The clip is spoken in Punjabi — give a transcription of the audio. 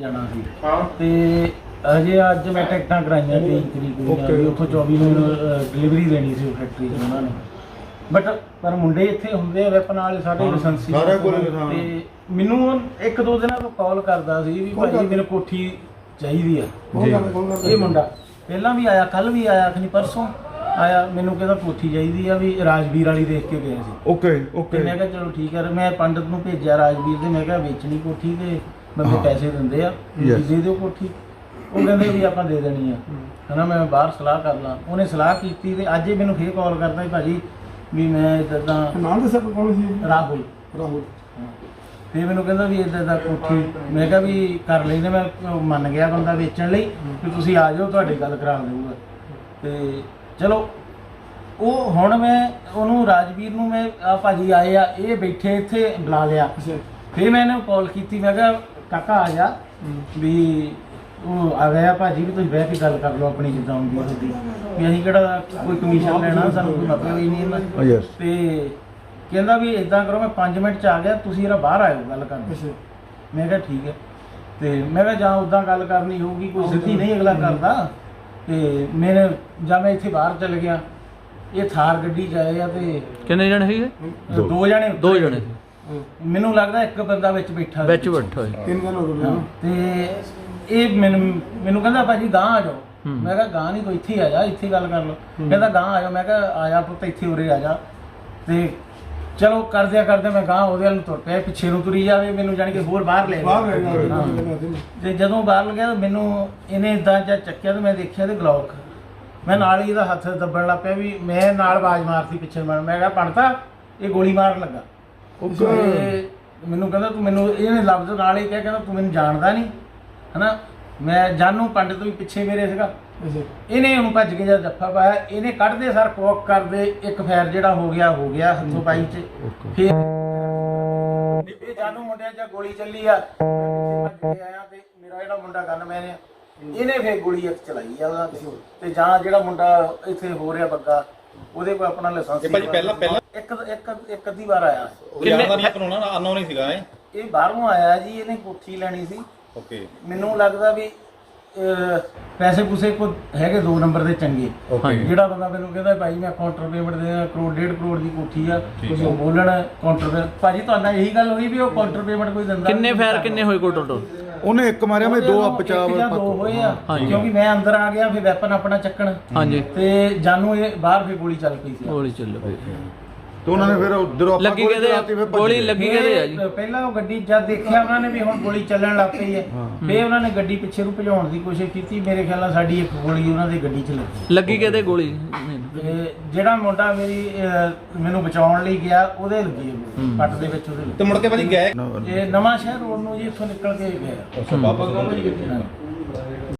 ਜਾਣਾ ਸੀ। ਹਾਂ। ਤੇ ਅਜੇ ਅੱਜ ਮੈਂ ਟਿਕਟਾਂ ਕਰਾਈਆਂ 23 ਤਰੀਕ ਨੂੰ ਉੱਥੋਂ 24 ਨੂੰ ਡਿਲੀਵਰੀ ਦੇਣੀ ਸੀ ਫੈਕਟਰੀ 'ਚ ਉਹਨਾਂ ਨੇ। ਬਟ ਪਰ ਮੁੰਡੇ ਇੱਥੇ ਹੁੰਦੇ ਆ ਵੈਪਨ ਵਾਲੇ ਸਾਡੇ ਲਾਇਸੈਂਸੀ ਕੋਲ। ਤੇ ਮੈਨੂੰ ਇੱਕ ਦੋ ਦਿਨਾਂ ਤੋਂ ਕਾਲ ਕਰਦਾ ਸੀ ਵੀ ਭਾਈ? ਮੈਨੂੰ ਕੋਠੀ ਚਾਹੀਦੀ ਆ। ਇਹ ਮੁੰਡਾ। ਪਹਿਲਾਂ ਵੀ ਆਇਆ ਕੱਲ ਵੀ ਆਇਆ ਕਿ ਨਹੀਂ ਪਰਸੋਂ ਆਇਆ ਮੈਨੂੰ ਕਹਿੰਦਾ ਕੋਠੀ ਚਾਹੀਦੀ ਆ ਵੀ ਰਾਜਵੀਰ ਵਾਲੀ ਦੇਖ ਕੇ ਗਏ ਸੀ। ਓਕੇ ਤੇ ਓਕੇ ਮੈਂ ਕਿਹਾ ਚਲੋ ਠੀਕ ਹੈ ਮੈਂ ਪੰਡਤ ਨੂੰ ਭੇਜਿਆ ਰਾਜਵੀਰ ਦੇ ਮੈਂ ਕਿਹਾ ਵੇਚਣੀ ਕੋਠੀ ਤੇ। ਬੰਦੇ ਹਾਂ। ਪੈਸੇ ਦਿੰਦੇ ਆ ਵੀ Yes. ਦੇ ਦਿਓ ਕੋਠੀ ਉਹ ਕਹਿੰਦੇ ਵੀ ਆਪਾਂ ਦੇ ਦੇਣੀ ਆ। ਹਨਾ ਮੈਂ ਬਾਹਰ ਸਲਾਹ ਕਰ ਲਾਂ। ਉਹਨੇ ਸਲਾਹ ਕੀਤੀ ਤੇ ਅੱਜ ਹੀ ਮੈਨੂੰ ਫੇਰ ਕਾਲ ਕਰਦਾ ਵੀ ਭਾਜੀ ਵੀ ਮੈਂ ਇਦਾਂ ਦਾ ਨਾਮ ਦੱਸਿਆ ਕੌਣ ਸੀ ਰਾਹੁਲ। ਰਾਹੁਲ। ਤੇ ਮੈਨੂੰ ਕਹਿੰਦਾ ਵੀ ਇਦਾਂ ਦਾ ਕੋਠੀ ਮੈਂ ਕਿਹਾ ਵੀ ਕਰ ਲੈਨੇ ਮੈਂ ਉਹ ਮੰਨ ਗਿਆ ਬੰਦਾ ਵੇਚਣ ਲਈ ਵੀ ਤੁਸੀਂ ਆ ਜਾਓ ਤੁਹਾਡੀ ਗੱਲ ਕਰਾ ਦੇਊਗਾ। ਤੇ ਚਲੋ ਉਹ ਹੁਣ ਮੈਂ ਉਹਨੂੰ ਰਾਜਵੀਰ ਨੂੰ ਮੈਂ ਆ ਭਾਜੀ ਆਏ ਆ ਇਹ ਬੈਠੇ ਇੱਥੇ ਬੁਲਾ ਲਿਆ। ਅੱਛਾ। ਫਿਰ ਮੈਂ ਇਹਨੂੰ ਕਾਲ ਕੀਤੀ ਮੈਂ ਕਿਹਾ ਕਾਕਾ ਆ ਜਾ। ਵੀ ਉਹ ਆ ਗਿਆ ਭਾਜੀ ਵੀ ਤੁਸੀਂ ਬਹਿ ਕੇ ਗੱਲ ਕਰ ਲਓ ਆਪਣੀ ਜਿੱਦਾਂ ਹੁੰਦੀ ਹੈ ਤੁਹਾਡੀ। ਵੀ ਅਸੀਂ ਕਿਹੜਾ ਕੋਈ ਕਮਿਸ਼ਨ ਲੈਣਾ ਸਾਨੂੰ ਕੋਈ ਮਤਲਬ ਹੀ ਨਹੀਂ ਇਹਨਾਂ ਯੈਸ ਤੇ ਕਹਿੰਦਾ ਵੀ ਇਦਾਂ ਕਰੋ ਮੈਂ 5 ਮਿੰਟ ਚ ਆ ਗਿਆ ਤੁਸੀਂ ਇਹਦਾ ਬਾਹਰ ਆਇਓ ਗੱਲ ਕਰਨ। ਮੈਂ ਕਿਹਾ ਠੀਕ ਹੈ। ਤੇ ਮੈਂ ਕਿਹਾ ਜਾਂ ਉਦਾਂ ਗੱਲ ਕਰਨੀ ਹੋਊਗੀ ਕੋਈ ਸਿੱਧੀ ਨਹੀਂ ਅਗਲਾ ਕਰਦਾ। ਤੇ ਮੇਰੇ ਜਾਂ ਮੈਂ ਇੱਥੇ ਬਾਹਰ ਚਲ ਗਿਆ। ਇਹ ਥਾਰ ਗੱਡੀ 'ਚ ਆਏ ਆ ਤੇ ਕਿੰਨੇ ਜਣੇ ਸੀਗੇ? ਦੋ। ਦੋ ਜਣੇ ਦੋ ਜਣੇ। ਮੈਨੂੰ ਲੱਗਦਾ ਇੱਕ ਬੰਦਾ ਵਿੱਚ ਬੈਠਾ ਸੀ। ਵਿੱਚ ਬੈਠਾ ਹੋਇਆ ਤਿੰਨ ਦਿਨ ਹੋ ਗਏ ਹਾਂ, ਨਾ। ਤੇ ਇਹ ਮੈਨੂੰ ਮੈਨੂੰ ਕਹਿੰਦਾ ਭਾਜੀ ਗਾਂ ਆ ਜਾਓ। ਮੈਂ ਕਿਹਾ ਗਾਂ ਨਹੀਂ ਕੋਈ ਇੱਥੇ ਹੀ ਆ ਜਾ ਇੱਥੇ ਹੀ ਗੱਲ ਕਰ ਲਓ। ਕਹਿੰਦਾ ਗਾਂ ਆ ਜਾਓ। ਮੈਂ ਕਿਹਾ ਆ ਜਾ ਪੁੱਤ ਇੱਥੇ ਉਰੇ ਆ ਜਾ। ਤੇ ਚਲੋ ਕਰਦਿਆਂ ਕਰਦੇ ਮੈਂ ਗਾਂ ਉਹਦੇ ਵੱਲ ਨੂੰ ਤੁਰ ਪਿਆ ਪਿੱਛੇ ਨੂੰ ਤੁਰੀ ਜਾਵੇ ਮੈਨੂੰ ਜਾਣੀ ਕਿ ਹੋਰ ਬਾਹਰ ਲੈ ਗਿਆ। ਬਾਹਰ ਰਹਿ ਗਿਆ। ਤੇ ਜਦੋਂ ਬਾਹਰ ਲੱਗਿਆ ਤਾਂ ਮੈਨੂੰ ਇਹਨੇ ਇਦਾਂ ਜਾਂ ਚੱਕਿਆ ਤੇ ਮੈਂ ਦੇਖਿਆ ਤੇ ਗਲੌਕ। ਮੈਂ ਨਾਲ ਹੀ ਇਹਦਾ ਹੱਥ ਦੱਬਣ ਲੱਗ ਪਿਆ ਵੀ ਮੈਂ ਨਾਲ ਆਵਾਜ਼ ਮਾਰਤੀ ਪਿੱਛੇ ਨੂੰ ਮੈਂ ਕਿਹਾ ਪੜਤਾ ਇਹ ਗੋਲੀ ਮਾਰਨ ਲੱਗਾ। ਮੈਨੂੰ ਕਹਿੰਦਾ ਤੂੰ ਮੈਨੂੰ ਇਹਨੇ ਲਫ਼ਜ਼ ਨਾਲ ਹੀ ਕਿਹਾ ਕਹਿੰਦਾ ਤੂੰ ਮੈਨੂੰ ਜਾਣਦਾ ਨਹੀਂ ਹਨਾ? ਮੈਂ ਜਾਨੂ ਪੰਡਤ ਵੀ ਪਿੱਛੇ ਮੇਰੇ ਸੀਗਾ। ਇਹਨੇ ਉਹਨੂੰ ਭੱਜ ਕੇ ਜਦ ਜੱਫਾ ਪਾਇਆ ਇਹਨੇ ਕੱਢਦੇ ਸਰ ਕੋਕ ਕਰਦੇ ਇੱਕ ਫੈਰ ਜਿਹੜਾ ਹੋ ਗਿਆ ਹੋ ਗਿਆ ਹੱਥੋਂ ਪਾਈ ਚ। ਫਿਰ ਇਹ ਜਾਨੂ ਮੁੰਡਿਆਂ 'ਚ ਗੋਲੀ ਚੱਲੀ ਆ। ਮੈਂ ਪਿੱਛੇ ਭੱਜ ਕੇ ਆਇਆ ਤੇ ਮੇਰਾ ਜਿਹੜਾ ਮੁੰਡਾ ਗਨ ਮੈਨੇ ਇਹਨੇ ਫੇਰ ਗੋਲੀ ਇੱਕ ਚਲਾਈ ਆ ਉਹਦਾ। ਤੇ ਜਾਂ ਜਿਹੜਾ ਮੁੰਡਾ ਇੱਥੇ ਹੋ ਰਿਹਾ ਬੱਗਾ ਉਹਦੇ ਕੋਲ ਆਪਣਾ ਲਾਇਸੈਂਸ ਇਹ ਭਾਜੀ ਪਹਿਲਾਂ- ਪਹਿਲਾਂ- ਇੱਕ ਇੱਕ ਇੱਕ ਅੱਧੀ ਵਾਰ ਆਇਆ। ਕਿੰਨੇ ਦਾ ਕਾਨੂੰਨ ਅਨੋਨ ਹੀ ਸੀਗਾ ਇਹ। ਇਹ ਬਾਹਰੋਂ ਆਇਆ ਜੀ ਇਹਨੇ ਕੋਠੀ ਲੈਣੀ ਸੀ। ਓਕੇ ਮੈਨੂੰ ਲੱਗਦਾ ਵੀ ਅਹ, ਪੈਸੇ ਪੂਸੇ ਕੋ ਹੈਗੇ ਦੋ ਨੰਬਰ ਦੇ ਚੰਗੇ। ਜਿਹੜਾ ਬੰਦਾ ਮੈਨੂੰ ਕਹਿੰਦਾ ਭਾਈ ਮੈਂ ਕਾਊਂਟਰ ਪੇਮੈਂਟ ਦੇ ਕਰੋੜ ਡੇਢ ਕਰੋੜ ਦੀ ਕੋਠੀ ਆ ਤੁਸੀਂ ਬੋਲਣ ਕਾਊਂਟਰ ਤੇ ਭਾਜੀ ਤੁਹਾਡਾ ਇਹੀ ਗੱਲ ਹੋਈ ਵੀ ਉਹ ਕਾਊਂਟਰ ਪੇਮੈਂਟ ਕੋਈ ਦਿੰਦਾ ਕਿੰਨੇ ਨਹੀਂ ਫੈਰ ਕਿੰਨੇ ਹੋਏ ਕੋ ਟੋਟਲ ਉਹਨੇ ਇੱਕ ਮਾਰਿਆ ਮੈਂ ਦੋ ਬਚਾਵ ਜਾਂ ਦੋ ਹੋਏ ਆ ਹਾਂਜੀ। ਕਿਉਂਕਿ ਮੈਂ ਅੰਦਰ ਆ ਗਿਆ ਫਿਰ ਵੈਪਨ ਆਪਣਾ ਚੱਕਣ। ਹਾਂਜੀ। ਤੇ ਜਾਨੂ ਇਹ ਬਾਹਰ ਫਿਰ ਗੋਲੀ ਚੱਲ ਪਈ ਸੀ। ਗੋਲੀ ਚੱਲ ਪਈ। ਤੇ ਉਹਨਾਂ ਨੇ ਫਿਰ ਉਧਰੋਂ ਆਪਾਂ ਲੱਗੀ ਕਿਹਦੇ ਚਲਾਤੀ, ਫਿਰ ਭੱਜ ਗੋਲੀ ਗਏ। ਲੱਗੀ ਕਿਹਦੇ ਆ ਜੀ? ਪਹਿਲਾਂ ਉਹ ਗੱਡੀ ਜਦ ਦੇਖਿਆ ਉਹਨਾਂ ਨੇ ਵੀ ਹੁਣ ਗੋਲੀ ਚੱਲਣ ਲੱਗ ਪਈ ਹੈ। ਫਿਰ ਉਹਨਾਂ ਨੇ ਗੱਡੀ ਪਿੱਛੇ ਨੂੰ ਭਜਾਉਣ ਦੀ ਕੋਸ਼ਿਸ਼ ਕੀਤੀ। ਮੇਰੇ ਖਿਆਲ ਨਾਲ ਸਾਡੀ ਇੱਕ ਗੋਲੀ ਉਹਨਾਂ ਦੀ ਗੱਡੀ 'ਚ ਲੱਗੀ। ਲੱਗੀ ਕਿਹਦੇ ਗੋਲੀ? ਤੇ ਜਿਹੜਾ ਮੁੰਡਾ ਮੇਰੀ ਅਹ, ਮੈਨੂੰ ਬਚਾਉਣ ਲਈ ਗਿਆ ਉਹਦੇ ਲੱਗੀ ਹੈ ਗੋਲੀ, ਹੂੰ। ਪੱਟ ਦੇ ਵਿੱਚ ਉਹਦੇ। ਤੇ ਮੁੜ ਕੇ ਭਾਜੀ ਗਏ? ਲੱਗੀ। ਇਹ ਨਵਾਂ ਸ਼ਹਿਰ ਰੋਡ ਨੂੰ ਜੀ ਇੱਥੋਂ ਨਿਕਲ ਕੇ ਗਿਆ ਅੱਛਾ ਵਾਪਸ ਗਏ?